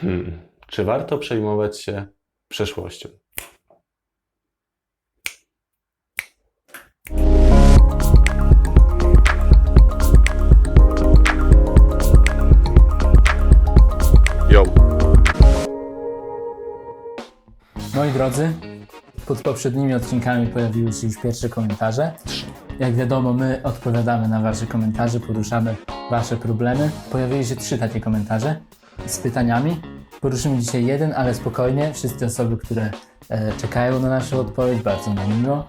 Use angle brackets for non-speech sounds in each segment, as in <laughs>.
Hmm. Czy warto przejmować się przeszłością? Yo. Moi drodzy, pod poprzednimi odcinkami pojawiły się już pierwsze komentarze. Jak wiadomo, my odpowiadamy na Wasze komentarze, poruszamy Wasze problemy. Pojawiły się trzy takie komentarze z pytaniami. Poruszymy dzisiaj jeden, ale spokojnie. Wszystkie osoby, które e, czekają na naszą odpowiedź, bardzo nam miło.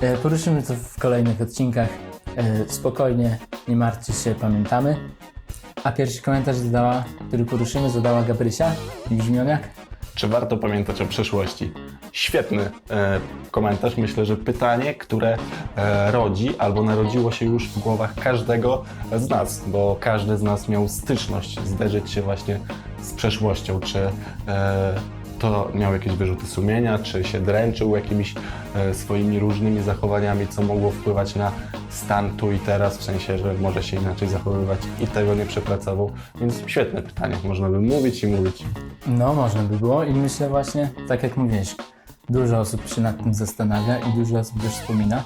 E, poruszymy to w kolejnych odcinkach. E, spokojnie, nie martwcie się, pamiętamy. A pierwszy komentarz zadała, który poruszymy, zadała Gabrysia. I brzmiał jak? Czy warto pamiętać o przeszłości? Świetny e, komentarz. Myślę, że pytanie, które e, rodzi albo narodziło się już w głowach każdego z nas, bo każdy z nas miał styczność zderzyć się właśnie z przeszłością. Czy e, to miał jakieś wyrzuty sumienia, czy się dręczył jakimiś e, swoimi różnymi zachowaniami, co mogło wpływać na stan tu i teraz, w sensie, że może się inaczej zachowywać i tego nie przepracował. Więc świetne pytanie. Można by mówić i mówić. No, można by było i myślę właśnie, tak jak mówiłeś, dużo osób się nad tym zastanawia i dużo osób też wspomina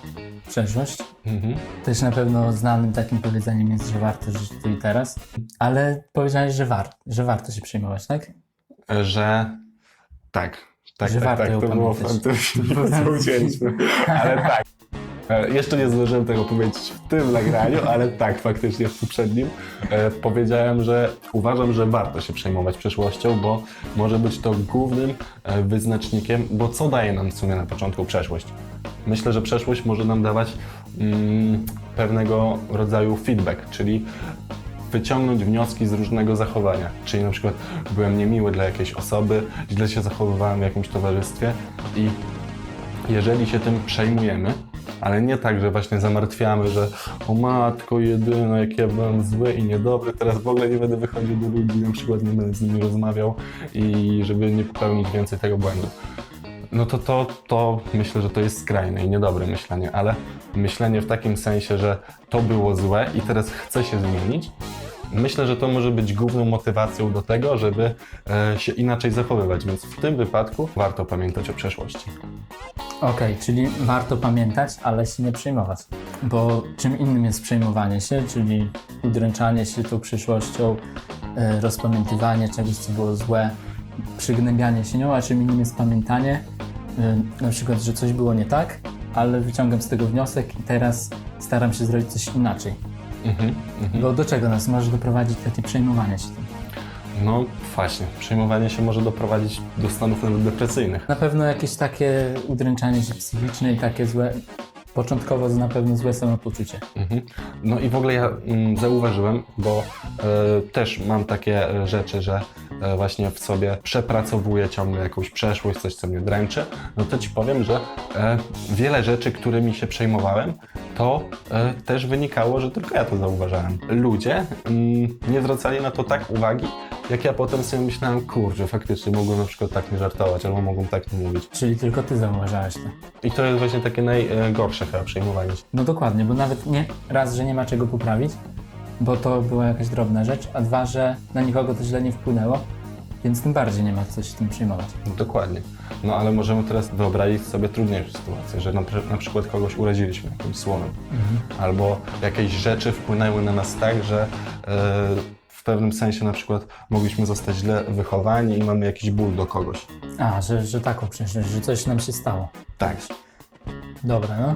przeszłość. Mhm. Też na pewno znanym takim powiedzeniem jest, że warto żyć tu i teraz, ale powiedziałeś, że, war, że warto się przejmować, tak? że tak, tak, Że tak, tak, to było pamiętać. fantastycznie, co ucięliśmy, ale tak. E, Jeszcze nie zdążyłem tego powiedzieć w tym nagraniu, ale tak, faktycznie w poprzednim e, powiedziałem, że uważam, że warto się przejmować przeszłością, bo może być to głównym e, wyznacznikiem, bo co daje nam w sumie na początku przeszłość? Myślę, że przeszłość może nam dawać mm, pewnego rodzaju feedback, czyli wyciągnąć wnioski z różnego zachowania. Czyli na przykład byłem niemiły dla jakiejś osoby, źle się zachowywałem w jakimś towarzystwie i jeżeli się tym przejmujemy, ale nie tak, że właśnie zamartwiamy, że o matko jedyna, jak ja byłem zły i niedobry, teraz w ogóle nie będę wychodził do ludzi, na przykład nie będę z nimi rozmawiał i żeby nie popełnić więcej tego błędu. No to, to, to myślę, że to jest skrajne i niedobre myślenie, ale myślenie w takim sensie, że to było złe i teraz chce się zmienić, myślę, że to może być główną motywacją do tego, żeby e, się inaczej zachowywać, więc w tym wypadku warto pamiętać o przeszłości. Okej, czyli warto pamiętać, ale się nie przejmować. Bo czym innym jest przejmowanie się, czyli udręczanie się tą przyszłością, e, rozpamiętywanie czegoś, co było złe, przygnębianie się nią, a czym innym jest pamiętanie, e, na przykład, że coś było nie tak, ale wyciągam z tego wniosek i teraz staram się zrobić coś inaczej. Mhm, mhm. Bo do czego nas może doprowadzić takie przejmowanie się tym? No właśnie, przejmowanie się może doprowadzić do stanów nawet depresyjnych. Na pewno jakieś takie udręczanie się psychiczne i takie złe, początkowo na pewno złe samopoczucie. Mhm. No i w ogóle ja mm, zauważyłem, bo e, też mam takie e, rzeczy, że e, właśnie w sobie przepracowuję ciągle jakąś przeszłość, coś co mnie dręczy, no to ci powiem, że e, wiele rzeczy, którymi się przejmowałem, to e, też wynikało, że tylko ja to zauważałem. Ludzie mm, nie zwracali na to tak uwagi, jak ja potem sobie myślałem, kurczę, faktycznie mogłem na przykład tak nie żartować, albo mogłem tak nie mówić. Czyli tylko ty zauważałeś to. I to jest właśnie takie najgorsze chyba przejmowanie się. No dokładnie, bo nawet nie raz, że nie ma czego poprawić, bo to była jakaś drobna rzecz, a dwa, że na nikogo to źle nie wpłynęło, więc tym bardziej nie ma co się tym przejmować. Dokładnie. No ale możemy teraz wyobrazić sobie trudniejszą sytuację, że na, na przykład kogoś uraziliśmy jakimś słowem, albo jakieś rzeczy wpłynęły na nas tak, że e, w pewnym sensie na przykład mogliśmy zostać źle wychowani i mamy jakiś ból do kogoś. A, że, że taką przeszłość, że coś nam się stało. Tak. Dobra, no.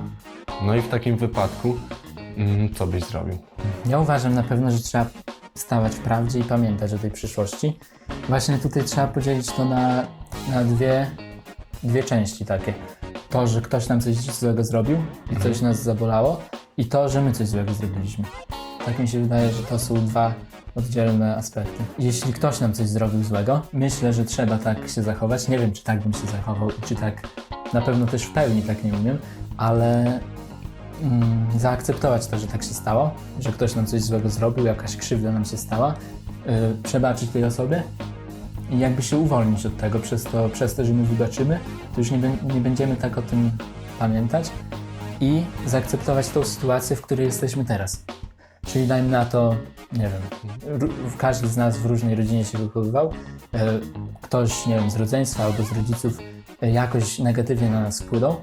No i w takim wypadku mm, co byś zrobił? Ja uważam na pewno, że trzeba stawać w prawdzie i pamiętać o tej przyszłości. Właśnie tutaj trzeba podzielić to na, na dwie, dwie części takie. To, że ktoś nam coś złego zrobił i coś nas zabolało i to, że my coś złego zrobiliśmy. Tak mi się wydaje, że to są dwa oddzielne aspekty. Jeśli ktoś nam coś zrobił złego, myślę, że trzeba tak się zachować. Nie wiem, czy tak bym się zachował i czy tak, na pewno też w pełni tak nie umiem, ale mm, zaakceptować to, że tak się stało, że ktoś nam coś złego zrobił, jakaś krzywda nam się stała, yy, przebaczyć tej osobie i jakby się uwolnić od tego przez to, przez to że my wybaczymy, to już nie, nie będziemy tak o tym pamiętać i zaakceptować tą sytuację, w której jesteśmy teraz. Czyli dajmy na to, nie wiem, każdy z nas w różnej rodzinie się wychowywał. E, Ktoś, nie wiem, z rodzeństwa albo z rodziców e, jakoś negatywnie na nas wpłynął,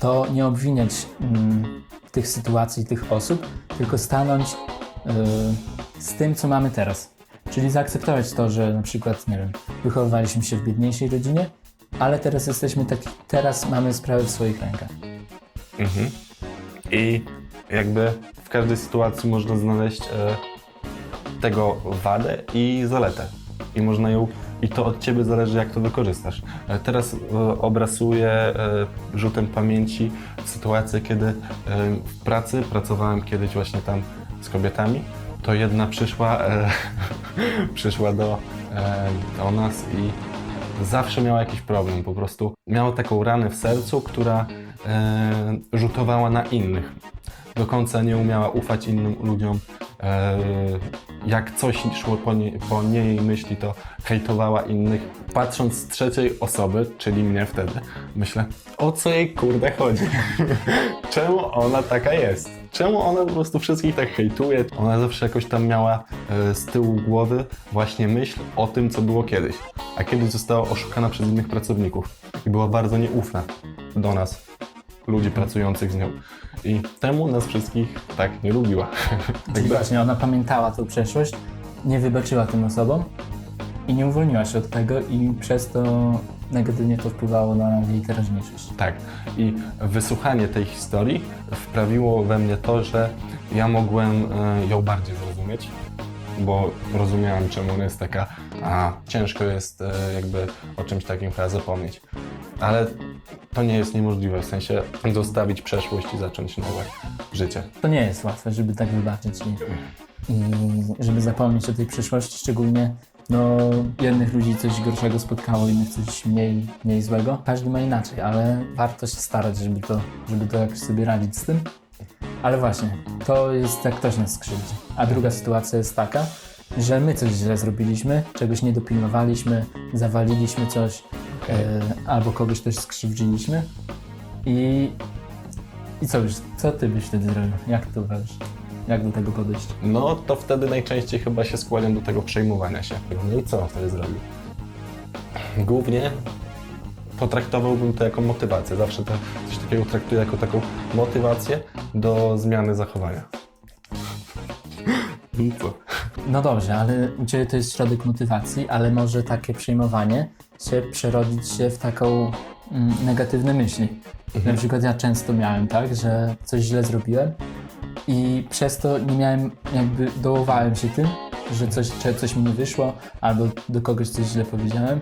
to nie obwiniać mm, tych sytuacji, tych osób, tylko stanąć e, z tym, co mamy teraz. Czyli zaakceptować to, że na przykład, nie wiem, wychowywaliśmy się w biedniejszej rodzinie, ale teraz jesteśmy taki, teraz mamy sprawę w swoich rękach. Mhm. I jakby w każdej sytuacji można znaleźć e, tego wadę i zaletę. I można ją, i to od ciebie zależy, jak to wykorzystasz. E, teraz e, obrasuję e, rzutem pamięci sytuację, kiedy e, w pracy pracowałem kiedyś właśnie tam z kobietami. To jedna przyszła, e, <laughs> przyszła do, e, do nas i zawsze miała jakiś problem. Po prostu miała taką ranę w sercu, która e, rzutowała na innych. Do końca nie umiała ufać innym ludziom. Jak coś szło po, nie, po niej myśli, to hejtowała innych. Patrząc z trzeciej osoby, czyli mnie wtedy, myślę, o co jej kurde chodzi? <laughs> Czemu ona taka jest? Czemu ona po prostu wszystkich tak hejtuje? Ona zawsze jakoś tam miała e, z tyłu głowy właśnie myśl o tym, co było kiedyś. A kiedyś została oszukana przez innych pracowników i była bardzo nieufna do nas, ludzi pracujących z nią. I temu nas wszystkich tak nie lubiła. <laughs> Czyli właśnie ona pamiętała tą przeszłość, nie wybaczyła tym osobom i nie uwolniła się od tego i przez to negatywnie to wpływało na jej teraźniejszość. Tak. I wysłuchanie tej historii wprawiło we mnie to, że ja mogłem e, ją bardziej zrozumieć, bo rozumiałem, czemu ona jest taka, a ciężko jest e, jakby o czymś takim chyba zapomnieć. Ale to nie jest niemożliwe, w sensie zostawić przeszłość i zacząć nowe życie. To nie jest łatwe, żeby tak wybaczyć i, i żeby zapomnieć o tej przeszłości, szczególnie no, jednych ludzi coś gorszego spotkało, innych coś mniej, mniej złego. Każdy ma inaczej, ale warto się starać, żeby to, żeby to jakoś sobie radzić z tym. Ale właśnie, to jest jak ktoś nas skrzywdzi. A druga sytuacja jest taka, że my coś źle zrobiliśmy, czegoś nie dopilnowaliśmy, zawaliliśmy coś e, albo kogoś też skrzywdziliśmy i, i co, byś, co ty byś wtedy zrobił? Jak to uważasz? Jak do tego podejść? No to wtedy najczęściej chyba się skłaniam do tego przejmowania się. No i co on wtedy zrobił? Głównie potraktowałbym to jako motywację. Zawsze to, coś takiego traktuję jako taką motywację do zmiany zachowania. <gasps> I co? No dobrze, ale u Ciebie to jest środek motywacji, ale może takie przejmowanie się przerodzić się w taką mm, negatywne myśli. Na przykład ja często miałem tak, że coś źle zrobiłem i przez to nie miałem, jakby dołowałem się tym, że coś, że coś mi nie wyszło albo do kogoś coś źle powiedziałem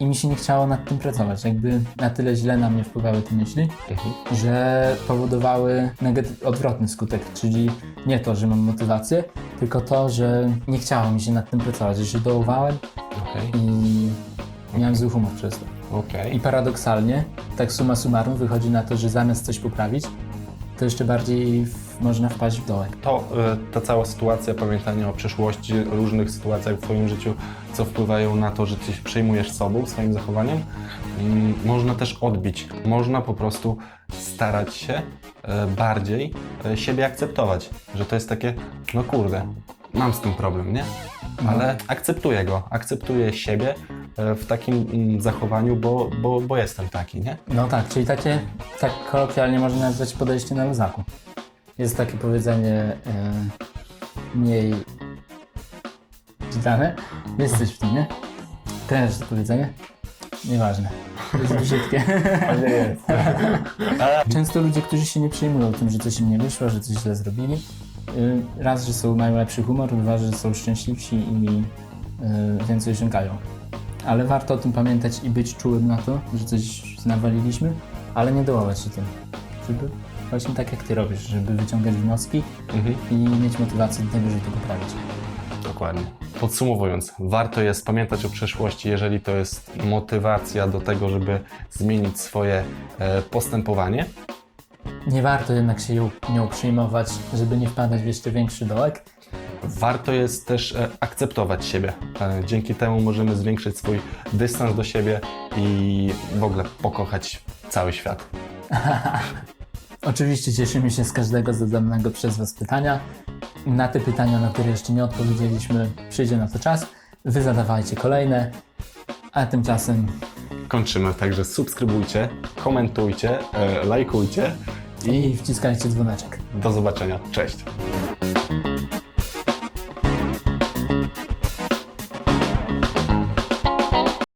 i mi się nie chciało nad tym pracować. Jakby na tyle źle na mnie wpływały te myśli, Mhm. że powodowały odwrotny skutek, czyli nie to, że mam motywację, tylko to, że nie chciało mi się nad tym pracować, że się dołowałem Okej, i miałem zły humor przez to. okej. I paradoksalnie, tak summa summarum, wychodzi na to, że zamiast coś poprawić, to jeszcze bardziej w, można wpaść w dołek. To y, ta cała sytuacja, pamiętanie o przeszłości, różnych sytuacjach w Twoim życiu, co wpływają na to, że Ty się przejmujesz sobą, swoim zachowaniem, można też odbić. Można po prostu starać się y, bardziej y, siebie akceptować, że to jest takie, no kurde, mam z tym problem, nie? Ale akceptuję go, akceptuję siebie w takim mm, zachowaniu, bo, bo, bo jestem taki, nie? No tak, czyli takie, tak kolokwialnie można nazwać podejście na luzaku. Jest takie powiedzenie e, mniej dane. Jest coś w tym, nie? Też to powiedzenie? Nieważne. To jest brzydkie. <laughs> <laughs> Często ludzie, którzy się nie przejmują tym, że coś im nie wyszło, że coś źle zrobili, y, raz, że są, mają lepszy humor, dwa, że są szczęśliwsi i y, więcej osiągają. Ale warto o tym pamiętać i być czułym na to, że coś nawaliliśmy, ale nie dołować się tym. Żeby właśnie tak jak ty robisz, żeby wyciągać wnioski Mhm. i mieć motywację do tego, żeby to poprawić. Dokładnie. Podsumowując, warto jest pamiętać o przeszłości, jeżeli to jest motywacja do tego, żeby zmienić swoje e, postępowanie. Nie warto jednak się nią przejmować, żeby nie wpadać w jeszcze większy dołek. Warto jest też e, akceptować siebie. E, dzięki temu możemy zwiększyć swój dystans do siebie i w ogóle pokochać cały świat. <laughs> Oczywiście cieszymy się z każdego zadanego przez Was pytania na te pytania, na które jeszcze nie odpowiedzieliśmy, przyjdzie na to czas. Wy zadawajcie kolejne, a tymczasem Kończymy, także subskrybujcie, komentujcie, e, lajkujcie i i wciskajcie dzwoneczek. do zobaczenia. Cześć!